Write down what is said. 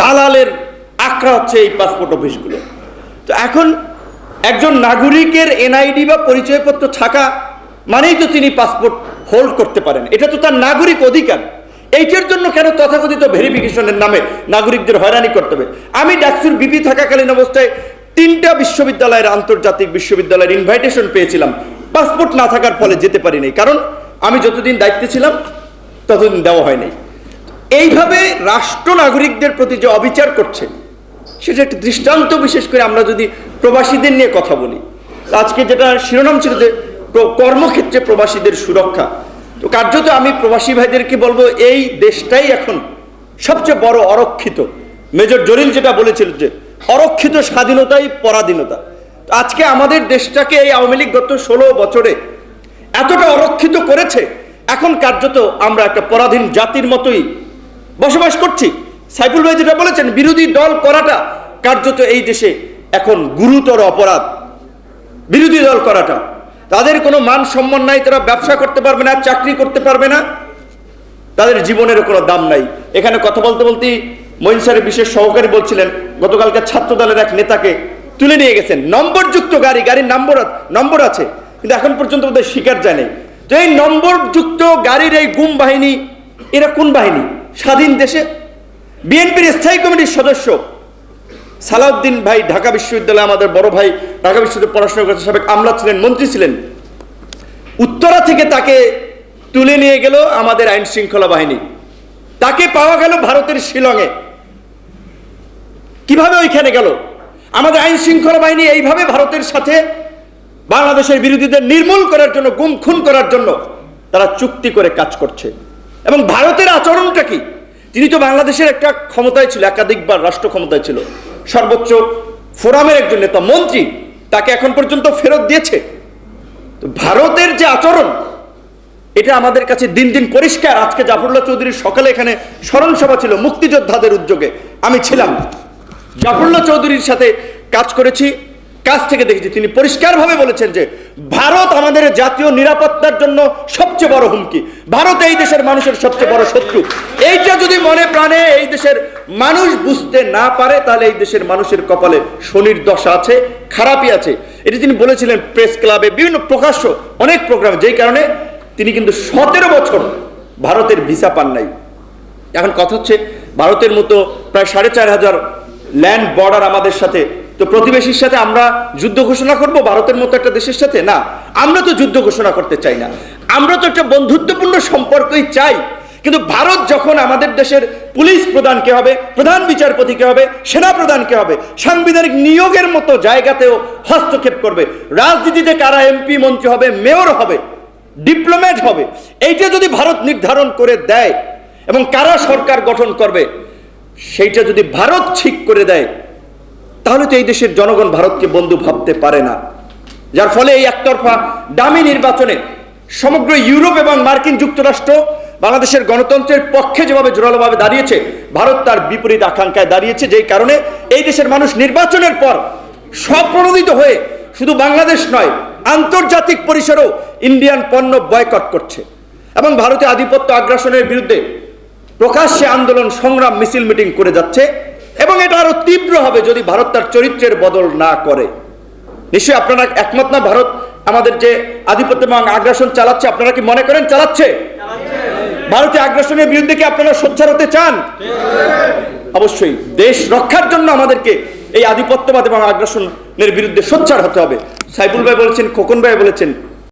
দালালের আঁকড়া হচ্ছে এই পাসপোর্ট অফিসগুলো তো এখন একজন নাগরিকের এনআইডি বা পরিচয়পত্র থাকা মানেই তো তিনি পাসপোর্ট হোল্ড করতে পারেন। এটা তো তার নাগরিক অধিকার। এইটার জন্য কেন তথাকথিত ভেরিফিকেশনের নামে নাগরিকদের হয়রানি করতে হবে? আমি ডাকসুর বিপি থাকাকালীন অবস্থায় তিনটা বিশ্ববিদ্যালয়ের আন্তর্জাতিক বিশ্ববিদ্যালয়ের ইনভাইটেশন পেয়েছিলাম। পাসপোর্ট না থাকার ফলে যেতে পারিনি। কারণ আমি যতদিন দায়িত্বে ছিলাম, ততদিন দেওয়া হয়নি। এইভাবে রাষ্ট্র নাগরিকদের প্রতি যে অবিচার করছে, সেটা একটি দৃষ্টান্ত বিশেষ করে আমরা যদি প্রবাসীদের নিয়ে কথা বলি। আজকে যেটা শিরোনাম ছিল যে কর্মক্ষেত্রে প্রবাসীদের সুরক্ষা। তো কার্যত আমি প্রবাসী ভাইদেরকে বলব, এই দেশটাই এখন সবচেয়ে বড় অরক্ষিত। মেজর জলিল যেটা বলেছিল যে, অরক্ষিত স্বাধীনতাই পরাধীনতা। আজকে আমাদের দেশটাকে এই আওয়ামী লীগ গত ষোলো বছরে এতটা অরক্ষিত করেছে, এখন কার্যত আমরা একটা পরাধীন জাতির মতোই বসবাস করছি। সাইফুল ভাই যেটা বলেছেন, বিরোধী দল করাটা কার্যত এই দেশে এখন গুরুতর অপরাধ। বিরোধী দল করাটা। তাদের কোনো মান সম্মান নাই, তারা ব্যবসা করতে পারবে না, চাকরি করতে পারবে না। তাদের জীবনেরও কোনো দাম নাই। এখানে কথা বলতে বলতে মঈন স্যারের বিশেষ সহকারী বলছিলেন, গতকালকে ছাত্র দলের এক নেতাকে তুলে নিয়ে গেছেন। নম্বরযুক্ত গাড়ি, গাড়ির নম্বর নম্বর আছে, কিন্তু এখন পর্যন্ত ওদের শিকার নাই। তো এই নম্বরযুক্ত গাড়ির এই গুম বাহিনী, এরা কোন বাহিনী? স্বাধীন দেশে বিএনপির স্থায়ী কমিটির সদস্য সালাউদ্দিন ভাই ঢাকা বিশ্ববিদ্যালয়ে আমাদের বড় ভাই ঢাকা বিশ্ববিদ্যালয়ে পড়াশোনা করতে সাবেক আমলা ছিলেন, মন্ত্রী ছিলেন। উত্তরা থেকে তাকে তুলে নিয়ে গেল আমাদের আইন শৃঙ্খলা বাহিনী। তাকে পাওয়া গেল ভারতের শিলংয়ে। কীভাবে ওইখানে গেল? আমাদের আইন শৃঙ্খলা বাহিনী এইভাবে ভারতের সাথে বাংলাদেশের বিরোধীদের নির্মূল করার জন্য, গুম খুন করার জন্য তারা চুক্তি করে কাজ করছে। এবং ভারতের আচরণটা কি? তিনি তো বাংলাদেশের একটা ক্ষমতায় ছিল, একাধিকবার রাষ্ট্র ক্ষমতায় ছিল। সর্বোচ্চ ফোরামের একজন নেতা, মন্ত্রী, তাকে এখন পর্যন্ত ফেরত দিয়েছে। ভারতের যে আচরণ, এটা আমাদের কাছে দিন দিন পরিষ্কার। আজকে জাফরুল্লাহ চৌধুরীর সকালে এখানে স্মরণ সভা ছিল মুক্তিযোদ্ধাদের উদ্যোগে। আমি ছিলাম। জাফরুল্লাহ চৌধুরীর সাথে কাজ করেছি। কাজ থেকে দেখেছি। তিনি পরিষ্কারভাবে বলেছেন যে, ভারত আমাদের জাতীয় নিরাপত্তার জন্য সবচেয়ে বড় হুমকি। ভারত এই দেশের মানুষের সবচেয়ে বড় শত্রু। এইটা যদি মনে প্রাণে এই দেশের মানুষ বুঝতে না পারে, তাহলে এই দেশের মানুষের কপালে শনির দশা আছে, খারাপই আছে। এটি তিনি বলেছিলেন প্রেস ক্লাবে, বিভিন্ন প্রকাশ্য অনেক প্রোগ্রামে, যেই কারণে তিনি কিন্তু সতেরো বছর ভারতের ভিসা পান নাই। এখন কথা হচ্ছে, ভারতের মতো প্রায় সাড়ে চার হাজার ল্যান্ড বর্ডার আমাদের সাথে তো প্রতিবেশীর সাথে আমরা যুদ্ধ ঘোষণা করব? ভারতের মতো একটা দেশের সাথে? না, আমরা তো যুদ্ধ ঘোষণা করতে চাই না। আমরা তো একটা বন্ধুত্বপূর্ণ সম্পর্কই চাই। কিন্তু ভারত যখন আমাদের দেশের পুলিশ প্রধানকে হবে, প্রধান বিচারপতি কে হবে, সেনা প্রধানকে হবে, সাংবিধানিক নিয়োগের মতো জায়গাতেও হস্তক্ষেপ করবে। রাজনীতিতে কারা এমপি, মন্ত্রী হবে, মেয়র হবে, ডিপ্লোম্যাট হবে, এইটা যদি ভারত নির্ধারণ করে দেয় এবং কারা সরকার গঠন করবে, সেইটা যদি ভারত ঠিক করে দেয় তাহলে তো এই দেশের জনগণ ভারতকে বন্ধু ভাবতে পারে না। যার ফলে এই একতরফা দামি নির্বাচনে সমগ্র ইউরোপ এবং মার্কিন যুক্তরাষ্ট্র বাংলাদেশের গণতন্ত্রের পক্ষে যেভাবে জোরালোভাবে দাঁড়িয়েছে, ভারত তার বিপরীত আকাঙ্ক্ষায় দাঁড়িয়েছে, যেই কারণে এই দেশের মানুষ নির্বাচনের পর স্বপ্রণোদিত হয়ে শুধু বাংলাদেশ নয়, আন্তর্জাতিক পরিসরেও ইন্ডিয়ান পণ্য বয়কট করছে এবং ভারতে আধিপত্য আগ্রাসনের বিরুদ্ধে প্রকাশ্যে আন্দোলন, সংগ্রাম, মিছিল, মিটিং করে যাচ্ছে। এবং এটা আরও তীব্র হবে যদি ভারত তার চরিত্রের বদল না করে। নিশ্চয়ই আপনারা একমত না ভারত? আমাদের যে আধিপত্য এবং আগ্রাসন চালাচ্ছে, আপনারা কি মনে করেন চালাচ্ছে? ভারতীয় আগ্রাসনের বিরুদ্ধে কি আপনারা সোচ্চার হতে চান? অবশ্যই। দেশ রক্ষার জন্য আমাদেরকে এই আধিপত্যবাদ এবং আগ্রাসনের বিরুদ্ধে সোচ্চার হতে হবে। সাইফুল ভাই বলেছেন, খোকন ভাই বলেছেন